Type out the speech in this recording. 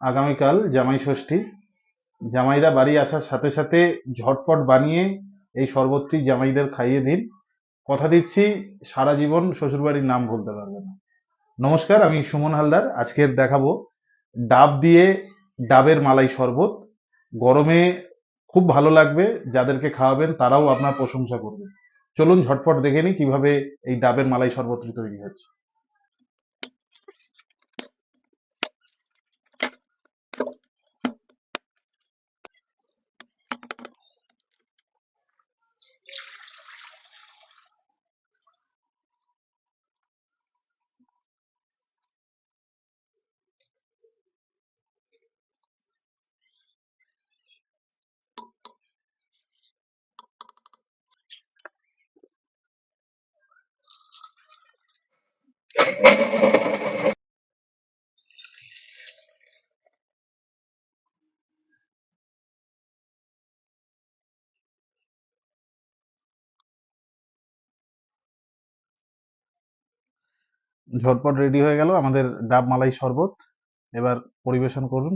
আগামীকাল জামাই ষষ্ঠী। জামাইরা বাড়ি আসার সাথে সাথে ঝটপট বানিয়ে এই শরবতটি জামাইদের খাইয়ে দিন। কথা দিচ্ছি, সারা জীবন শ্বশুরবাড়ির নাম ভুলতে পারবে না। নমস্কার, আমি সুমন হালদার। আজকের দেখাবো ডাব দিয়ে ডাবের মালাই শরবত। গরমে খুব ভালো লাগবে, যাদেরকে খাওয়াবেন তারাও আপনার প্রশংসা করবে। চলুন ঝটপট দেখে নিই কীভাবে এই ডাবের মালাই শরবতটি তৈরি হচ্ছে। ঝটপট রেডি হয়ে গেল আমাদের ডাব মালাই শরবত। এবার পরিবেশন করুন।